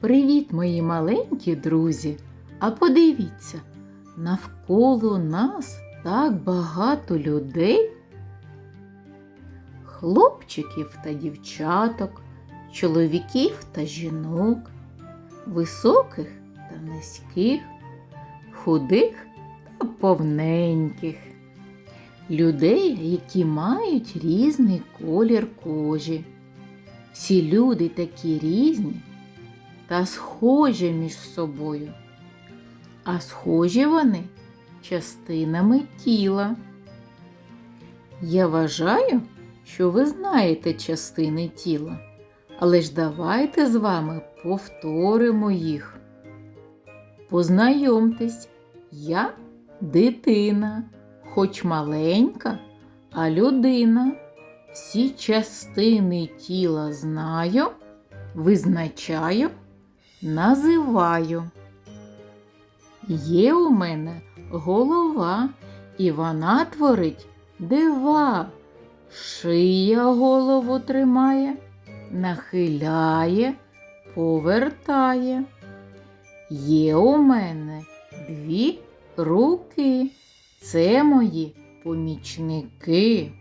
Привіт, мої маленькі друзі! А подивіться, навколо нас так багато людей, хлопчиків та дівчаток, чоловіків та жінок, високих та низьких, худих та повненьких, людей, які мають різний колір кожі. Всі люди такі різні та схожі між собою. А схожі вони частинами тіла. Я вважаю, що ви знаєте частини тіла, але ж давайте з вами повторимо їх. Познайомтесь, я дитина, хоч маленька, а людина. Всі частини тіла знаю, визначаю, називаю. Є у мене голова, і вона творить дива. Шия голову тримає, нахиляє, повертає. Є у мене дві руки. Це мої помічники.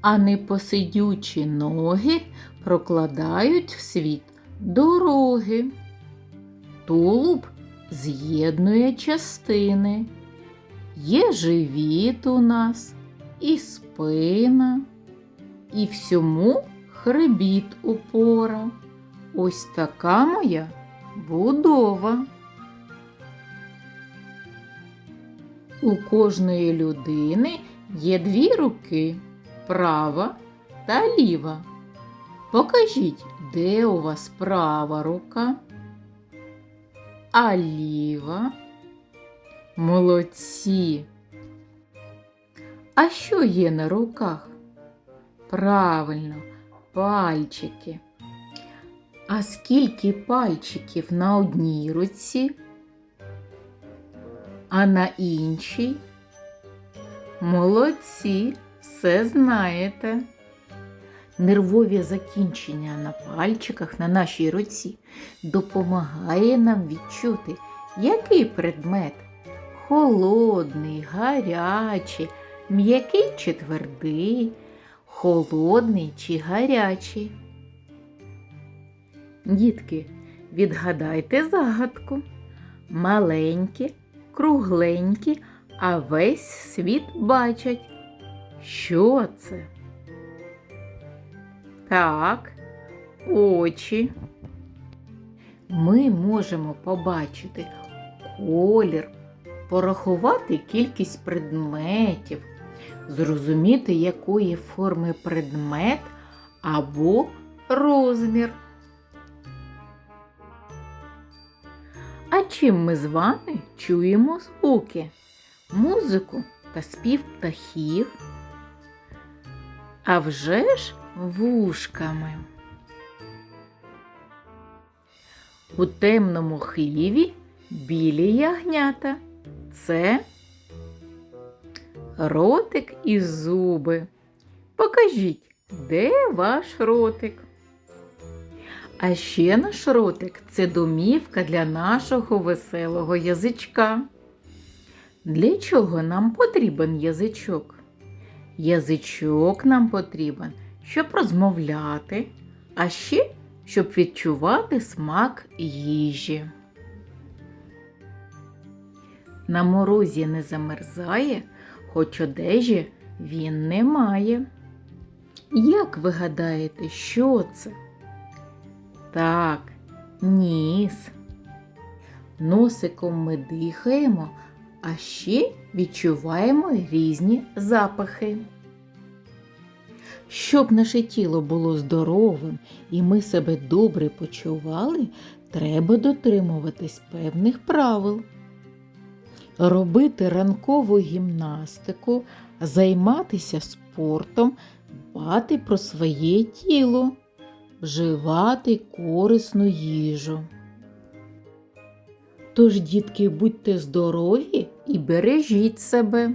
А непосидючі ноги прокладають в світ дороги. Тулуб з'єднує частини. Є живіт у нас, і спина, і всьому хребіт опора. Ось така моя будова. У кожної людини є дві руки права та ліва. Покажіть, де у вас права рука, а ліва. Молодці. А що є на руках? Правильно, пальчики. А скільки пальчиків на одній руці, а на іншій? Молодці, все знаєте. Нервові закінчення на пальчиках на нашій руці допомагає нам відчути, який предмет холодний, гарячий, м'який чи твердий, холодний чи гарячий. Дітки, відгадайте загадку. Маленькі, кругленькі, а весь світ бачать. Що це? Так, очі. Ми можемо побачити колір, порахувати кількість предметів, зрозуміти, якої форми предмет або розмір. А чим ми з вами чуємо звуки? Музику та спів птахів? А вже ж вушками. У темному хліві білі ягнята. Це ротик і зуби. Покажіть, де ваш ротик? А ще наш ротик це домівка для нашого веселого язичка. Для чого нам потрібен язичок? Язичок нам потрібен, щоб розмовляти, а ще щоб відчувати смак їжі. На морозі не замерзає, хоч одежі він не має. Як ви гадаєте, що це? Так, ніс. Носиком ми дихаємо, а ще відчуваємо різні запахи. Щоб наше тіло було здоровим і ми себе добре почували, треба дотримуватись певних правил. Робити ранкову гімнастику, займатися спортом, дбати про своє тіло, вживати корисну їжу. Тож, дітки, будьте здорові і бережіть себе.